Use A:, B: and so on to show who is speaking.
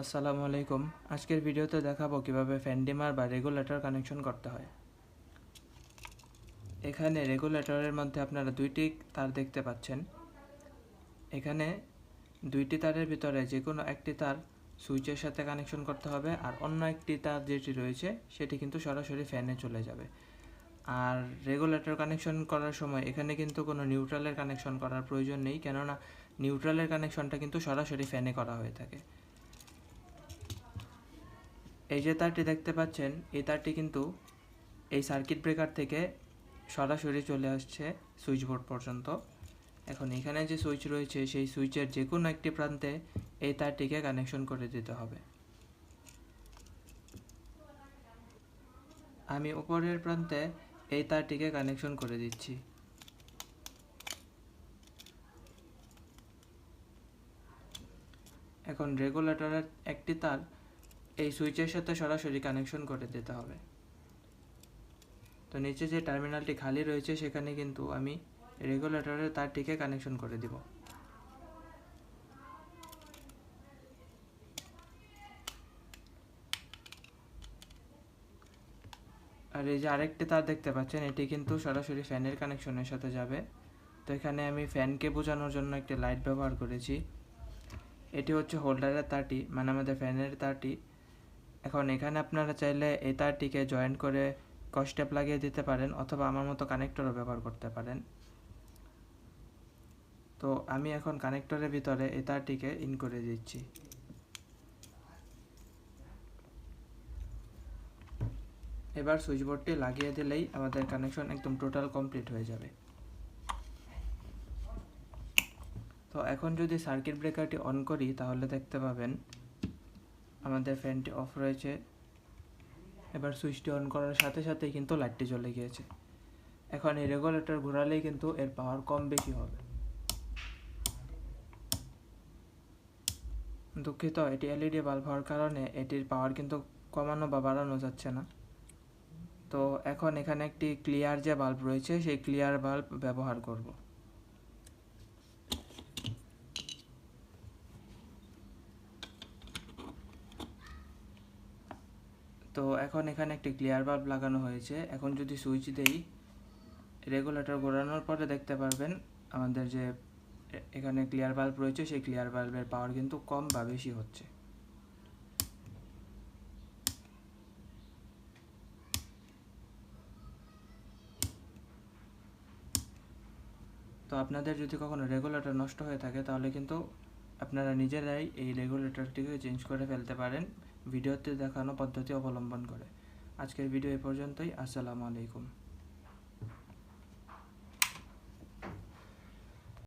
A: আসসালামু আলাইকুম। আজকের ভিডিওতে দেখাবো কীভাবে ফ্যান ডিমার বা রেগুলেটর কানেকশন করতে হয়। এখানে রেগুলেটরের মধ্যে আপনারা দুইটি তার দেখতে পাচ্ছেন। এখানে দুইটি তারের ভিতরে যে কোনো একটি তার সুইচের সাথে কানেকশন করতে হবে আর অন্য একটি তার যেটি রয়েছে সেটি কিন্তু সরাসরি ফ্যানে চলে যাবে। আর রেগুলেটর কানেকশন করার সময় এখানে কিন্তু কোনো নিউট্রালের কানেকশন করার প্রয়োজন নেই, কেননা নিউট্রালের কানেকশনটা কিন্তু সরাসরি ফ্যানে করা হয়ে থাকে। এই যে তারটি দেখতে পাচ্ছেন, এই তারটি কিন্তু এই সার্কিট ব্রেকার থেকে সরাসরি চলে আসছে সুইচ বোর্ড পর্যন্ত। এখন এখানে যে সুইচ রয়েছে, সেই সুইচের যে কোনো একটি প্রান্তে এই তারটিকে কানেকশন করে দিতে হবে। আমি উপরের প্রান্তে এই তারটিকে কানেকশন করে দিচ্ছি। এখন রেগুলেটরের একটি তার এই সুইচের সাথে সরাসরি কানেকশন করে দিতে হবে। তো নিচে যে টার্মিনালটি খালি রয়েছে, সেখানে কিন্তু আমি রেগুলেটরের তারটিকে কানেকশন করে দিব। আর এই যে আরেকটি তার দেখতে পাচ্ছেন, এটি কিন্তু সরাসরি ফ্যানের কানেকশনের সাথে যাবে। তো এখানে আমি ফ্যানকে বোঝানোর জন্য একটি লাইট ব্যবহার করেছি। এটি হচ্ছে হোল্ডারের তারটি মানে আমাদের ফ্যানের তারটি। এখন এখানে আপনারা চাইলে এই তারটিকে জয়েন্ট করে কস্টেপ লাগিয়ে দিতে পারেন অথবা আমার মতো কানেক্টরও ব্যবহার করতে পারেন। তো আমি এখন কানেক্টরের ভিতরে এই তারটিকে ইন করে দিচ্ছি। এবার সুইচ বোর্ডটি লাগিয়ে দিলেই আমাদের কানেকশন একদম টোটাল কমপ্লিট হয়ে যাবে। তো এখন যদি সার্কিট ব্রেকারটি অন করি তাহলে দেখতে পাবেন আমাদের ফ্যানটি অফ রয়েছে। এবার সুইচটি অন করার সাথে সাথেই কিন্তু লাইটটি জ্বলে গিয়েছে। এখন এই রেগুলেটর ঘোরালেই কিন্তু এর পাওয়ার কম বেশি হবে। দুঃখিত, এটি এলইডি বাল্ব হওয়ার কারণে এটির পাওয়ার কিন্তু কমানো বা বাড়ানো যাচ্ছে না। তো এখন এখানে একটি ক্লিয়ার যে বাল্ব রয়েছে, সেই ক্লিয়ার বাল্ব ব্যবহার করব। তো এখন এখানে একটি ক্লিয়ার বাল্ব লাগানো হয়েছে। এখন যদি সুইচ দেই রেগুলেটর ঘোরানোর পরে দেখতে পারবেন আমাদের যে এখানে ক্লিয়ার বাল্ব রয়েছে, সেই ক্লিয়ার বাল্বের পাওয়ার কিন্তু কম বা বেশি হচ্ছে। তো আপনাদের যদি কখনো রেগুলেটর নষ্ট হয়ে থাকে, তাহলে কিন্তু আপনারা নিজেরাই এই রেগুলেটরটিকে চেঞ্জ করে ফেলতে পারেন। ভিডিওতে দেখানো পদ্ধতি অবলম্বন করে। আজকের ভিডিও এ পর্যন্তই। আসসালামু আলাইকুম।